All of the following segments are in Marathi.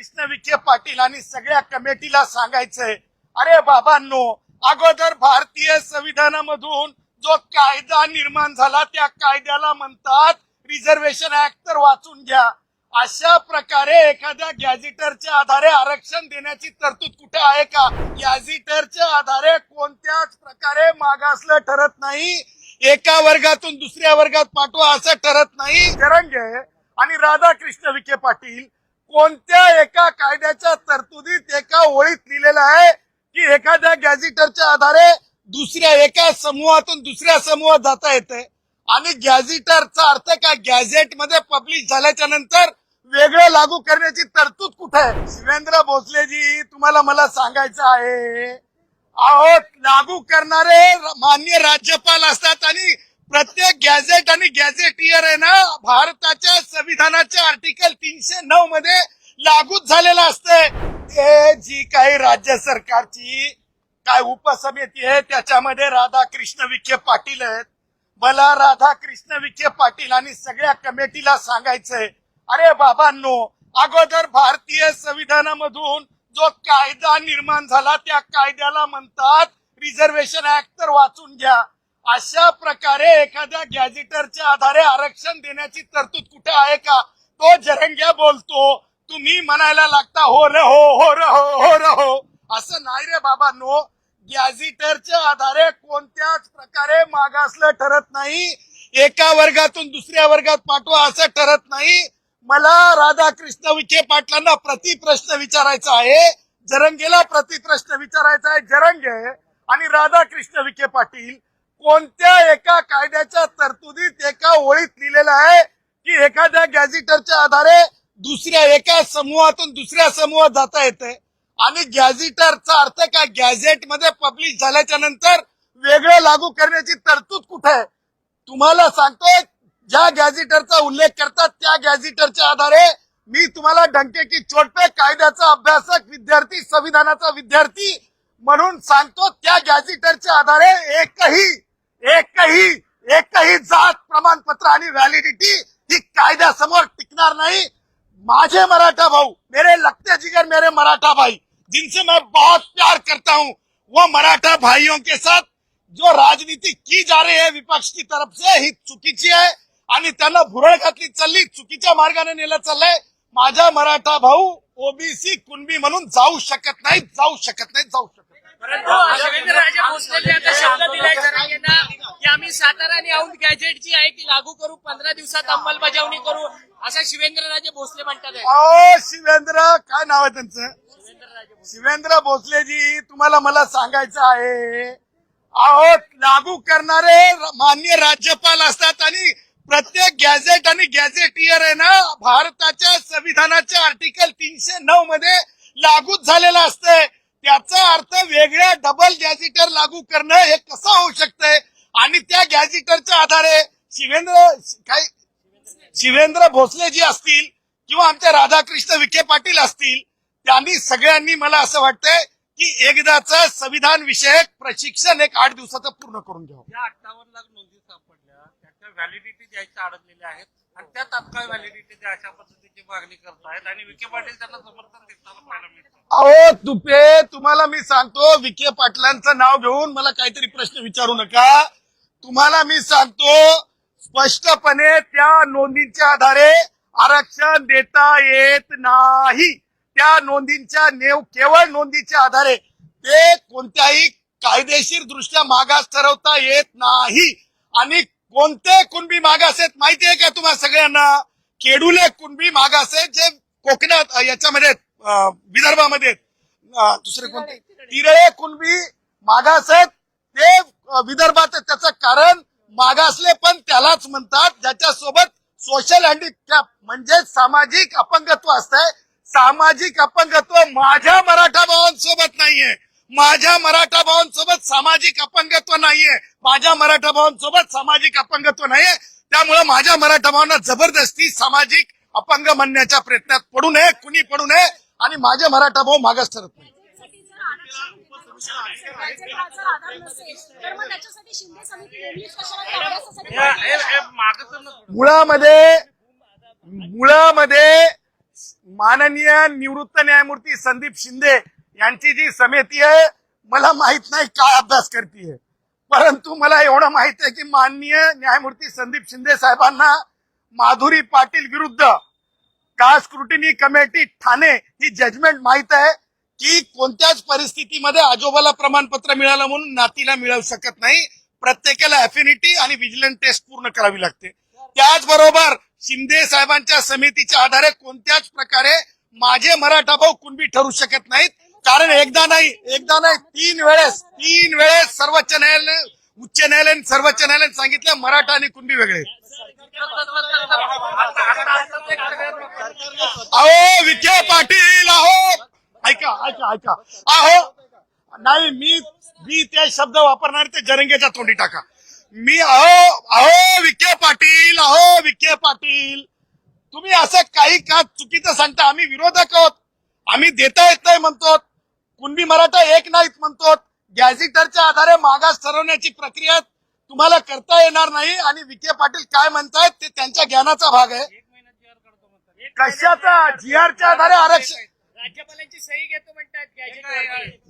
कृष्ण विखे पाटील आणि सगळ्या कमिटीला सांगायचंय अरे बाबांनो अगोदर भारतीय संविधानामधून जो कायदा निर्माण झाला त्या कायद्याला म्हणतात रिझर्वेशन ऍक्ट तर वाचून घ्या. अशा प्रकारे एखाद्या गॅझिटरच्या आधारे आरक्षण देण्याची तरतूद कुठे आहे का? गॅझिटरच्या आधारे कोणत्याच प्रकारे मागासलं ठरत नाही. एका वर्गातून दुसऱ्या वर्गात पाठवा असं ठरत नाही. जरंगे आणि राधाकृष्ण विखे पाटील कोणत्या एका कायद्याच्या तरतुदीत एका ओळीत लिहिलेलं आहे की एखाद्या गॅझेटरच्या आधारे दुसऱ्या एका समूहातून दुसऱ्या समूहात जाता येते? आणि गॅझेटरचा अर्थ काय? गॅझेटमध्ये पब्लिश झाल्याच्यानंतर वेगळं लागू करण्याची तरतूद कुठे आहे? शिवेंद्र भोसलेजी तुम्हाला मला सांगायचं आहे अहो लागू करणारे मान्य राज्यपाल असतात आणि प्रत्येक गॅझेट आणि गॅझेटियर आहे ना भारताच्या संविधानाच्या आर्टिकल तीनशे नऊ मध्ये लागूच झालेलं असतंय हे जी काही राज्य सरकारची काय उपसमिती आहे त्याच्यामध्ये राधाकृष्ण विखे पाटील आहेत. मला राधाकृष्ण विखे पाटील आणि सगळ्या कमिटीला सांगायचंय अरे बाबांनो अगोदर भारतीय संविधानामधून जो कायदा निर्माण झाला त्या कायद्याला म्हणतात रिझर्वेशन ऍक्ट तर वाचून घ्या. अशा प्रकारे एखाद्या गॅझेटरच्या आधारे आरक्षण देण्याची तरतूद कुठे आहे का? तो जरंग्या बोलतो तुम्ही म्हणायला लागता हो र हो हो र हो हो र हो. असं नाही रे बाबांनो. गॅझिटरच्या आधारे कोणत्याच प्रकारे मागासलं ठरत नाही. एका वर्गातून दुसऱ्या वर्गात पाठवा असं ठरत नाही. मला राधाकृष्ण विखे पाटलांना प्रतिप्रश्न विचारायचा आहे. जरंगेला प्रतिप्रश्न विचारायचा आहे जरंगे आणि राधाकृष्ण विखे पाटील. कोणत्या एका कायद्याच्या तरतुदीत एका ओळीत लिहिलेलं आहे की एखाद्या गॅझिटरच्या आधारे दुसऱ्या एका समूहातून दुसऱ्या समूहात जाता येते आणि गॅझेटरचा अर्थ काय? गॅझेटमध्ये पब्लिश झाल्याच्यानंतर वेगळं लागू करण्याची तरतूद कुठे आहे? तुम्हाला सांगतोय ज्या गॅझेटरचा उल्लेख करतात त्या गॅझिटरच्या आधारे मी तुम्हाला डंके की कायद्याचा अभ्यासक विद्यार्थी संविधानाचा विद्यार्थी म्हणून सांगतो त्या गॅझिटरच्या आधारे एकही एकही एकही जात प्रमाणपत्र आणि व्हॅलिडिटी ही कायद्यासमोर टिकणार नाही. माझे मराठा भाऊ मेरे लगते जिगर मेरे मराठा भाई जिनसे मैं बहुत प्यार करता हूँ वो मराठा भाइयों के साथ जो राजनीति की जा रही है विपक्ष की तरफ से ही चुकीची आहे आणि त्यांना भुरळ घातली चालली चुकीच्या मार्गाने नेलं चाललंय. माझा मराठा भाऊ ओबीसी कुणबी म्हणून जाऊ शकत नाही जाऊ शकत नाही जाऊ शकत परंतु शिवेंद्रराजे भोसलेंनी आता शब्द दिलाय जरांगेंना की आम्ही सातारा आणि औंध गॅजेट जी आहे ती लागू करू पंधरा दिवसात अंमलबजावणी करू असं शिवेंद्रराजे भोसले म्हणतात आहे. अहो शिवेंद्र काय नाव आहे त्यांचं भोसले. शिवेंद्र भोसलेजी तुम्हाला मला सांगायचं आहे अहो लागू करणारे मान्य राज्यपाल असतात आणि प्रत्येक गॅझेट आणि गॅझेटियर आहे ना भारताच्या संविधानाच्या आर्टिकल तीनशे नऊ मध्ये लागूच झालेलं असतंय त्याचा अर्थ वेगळ्या डबल गॅझिटर लागू करणं हे कसं होऊ शकतंय? आणि त्या गॅझिटरच्या आधारे शिवेंद्र काय शिवेंद्र भोसले जी असतील किंवा आमचे राधाकृष्ण विखे पाटील असतील त्यांनी सगळ्यांनी मला असं वाटतंय की एकदाच संविधान विषयक प्रशिक्षण एक आठ दिवसाचं पूर्ण करून घ्यावं. या अठ्ठावन्न लाख नोंदी सापडल्या. त्या व्हॅलिडिटी द्यायच्या अडकलेल्या आहेत. आणि त्या तात्काळ व्हॅलिडिटी द्या अशा पद्धतीची मागणी करतायत. आणि विखे पाटील त्यांना समर्थन दिसताना पाहायला मिळतं. अहो तुपे तुम्हाला मी सांगतो विखे पाटलांचं नाव घेऊन मला काहीतरी प्रश्न विचारू नका. तुम्हाला मी सांगतो स्पष्टपणे त्या नोंदींच्या आधारे आरक्षण देता येत नाही. त्या नोंदींच्या नेव केवळ नोंदीच्या आधारे ते कोणत्याही कायदेशीर दृष्ट्या मागास ठरवता येत नाही. आणि कोणते कुणबी मागास आहेत माहिती आहे का तुम्हाला सगळ्यांना? केडुले कुणबी मागास आहेत जे कोकणात याच्यामध्ये विदर्भामध्ये दुसरे कोणते? तिरळे. कुणबी मागास आहेत ते विदर्भात त्याचं कारण मागासले पण त्यालाच म्हणतात ज्याच्यासोबत सोशल हँडिकॅप म्हणजे सामाजिक अपंगत्व असतंय. सामाजिक अपंगत्व माझ्या मराठा भावांसोबत माझ्या मराठा भावांसोबत सामाजिक अपंगत्व नाहीये. माझ्या मराठा भावांसोबत सामाजिक अपंगत्व नाहीये. त्यामुळे माझ्या मराठा भावांना जबरदस्ती सामाजिक अपंग म्हणण्याच्या प्रयत्नात पडू नये कुणी पडू नये आणि माझे मराठा भाऊ मागास ठरत नाही. मुळामध्ये मुळामध्ये माननीय निवृत्त न्यायमूर्ती संदीप शिंदे यांची जी समिती आहे मला माहीत नाही काय अभ्यास करतीये परंतु मला एवढं माहीत आहे की माननीय न्यायमूर्ती संदीप शिंदे साहेबांना माधुरी पाटील विरुद्ध का स्क्रुटिनी कमिटी ठाणे ही जजमेंट माहीत आहे की कोणत्याच परिस्थितीमध्ये आजोबाला प्रमाणपत्र मिळालं म्हणून नातीला मिळवू शकत नाही. प्रत्येकाला अफिनिटी आणि विजिलन टेस्ट पूर्ण करावी लागते. त्याचबरोबर शिंदे साहेबांच्या समितीच्या आधारे कोणत्याच प्रकारे माझे मराठा भाऊ कुणबी ठरू शकत नाहीत. कारण एकदा नाही एकदा नाही तीन वेळेस तीन वेळेस सर्वोच्च न्यायालय उच्च न्यायालयाने सर्वोच्च न्यायालयाने सांगितलं मराठा आणि कुणबी वेगळे. अहो विखे पाटील अहो! ऐका ऐका ऐका. अहो नाही मी मी ते शब्द वापरणार ते जरंगेच्या तोंडी टाका. मी अहो अहो विखे पाटील अहो विखे पाटील. तुम्ही असं काही का चुकीचं सांगता? आम्ही विरोधक आहोत. आम्ही देता येत नाही म्हणतो कुणबी मराठा एक नाहीत म्हणतो गॅझेटरच्या आधारे मागास ठरवण्याची प्रक्रिया तुम्हाला करता येणार नाही आणि विखे पाटील काय म्हणतायत ते त्यांच्या ज्ञानाचा भाग आहे. कशाचा? जीआरच्या आधारे आरक्षण. राज्यपालांची सही घेतो म्हणतात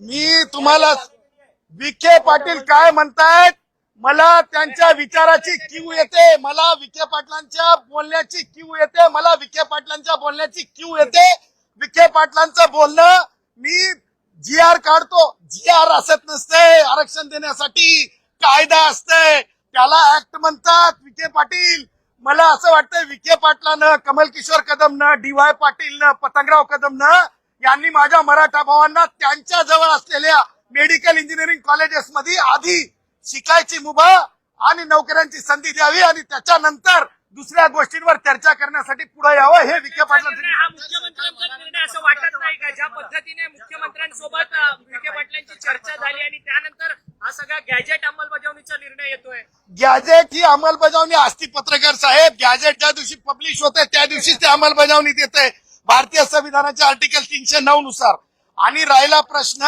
मी तुम्हाला विखे पाटील काय म्हणतायत? मला त्यांच्या विचाराची क्यू येते. मला विखे पाटलांच्या बोलण्याची क्यू येते. मला विखे पाटलांच्या बोलण्याची क्यू येते. विखे पाटलांचं बोलणं मी जी आर काढतो जी आर असत नसते. आरक्षण देण्यासाठी कायदा असते. त्याला ऍक्ट म्हणतात विखे पाटील. मला असं वाटतं विखे पाटलानं कमल किशोर न डी वाय न पतंगराव कदम न यांनी माझ्या मराठा भावांना त्यांच्या जवळ असलेल्या मेडिकल इंजिनिअरिंग कॉलेजेस मध्ये आधी शिकायची मुभा आणि नोकऱ्यांची संधी द्यावी आणि त्याच्यानंतर दुसऱ्या गोष्टींवर चर्चा करण्यासाठी पुढे यावं हे विखे हा मुख्यमंत्र्यांचा निर्णय असं वाटत नाही का? ज्या पद्धतीने मुख्यमंत्र्यांसोबत विखे पाटलांची चर्चा झाली आणि त्यानंतर हा सगळा गॅजेट अंमलबजावणीचा निर्णय येतोय. गॅजेट ही अंमलबजावणी असती पत्रकार साहेब. गॅजेट ज्या दिवशी पब्लिश होते त्या दिवशीच ते अंमलबजावणीत येते भारतीय संविधानाच्या आर्टिकल तीनशे नऊ नुसार. आणि राहिला प्रश्न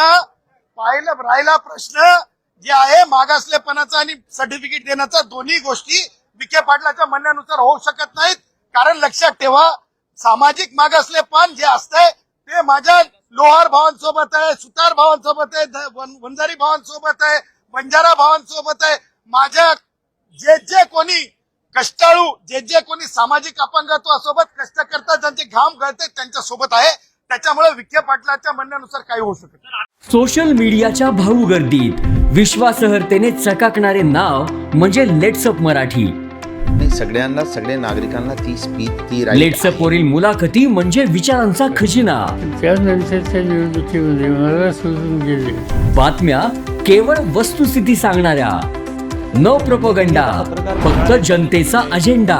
पाहिलं राहिला प्रश्न जे आहे मागासलेपणाचा आणि सर्टिफिकेट देण्याचा दोन्ही गोष्टी विखे पाटलाच्या म्हणण्यानुसार होऊ शकत नाहीत. कारण लक्षात ठेवा सामाजिक मागासलेपण जे असतंय ते माझ्या लोहार भावांसोबत आहे सुतार भावांसोबत आहे वंजारी भावांसोबत आहे बंजारा भावांसोबत आहे. माझ्या जे जे कोणी कष्टाळू जे जे कोणी सामाजिक अपंगत्वासोबत कष्ट करतात ज्यांचे घाम गळते त्यांच्यासोबत आहे. त्याच्यामुळे विखे पाटलाच्या म्हणण्यानुसार काही होऊ शकत. सोशल मीडियाच्या भाऊ गर्दीत विश्वासार्हतेने चकाकणारे नाव म्हणजे लेट्सअप मराठी. नाही सगळ्यांना सगळ्या नागरिकांना ती स्पीच ती लेट्सअप. वरील मुलाखती म्हणजे विचारांचा खजिना. त्यानंतरच्या निवडणुकीमध्ये मला सोडून गेले. बातम्या केवळ वस्तुस्थिती सांगणाऱ्या. न प्रपोगंडा फक्त जनतेचा अजेंडा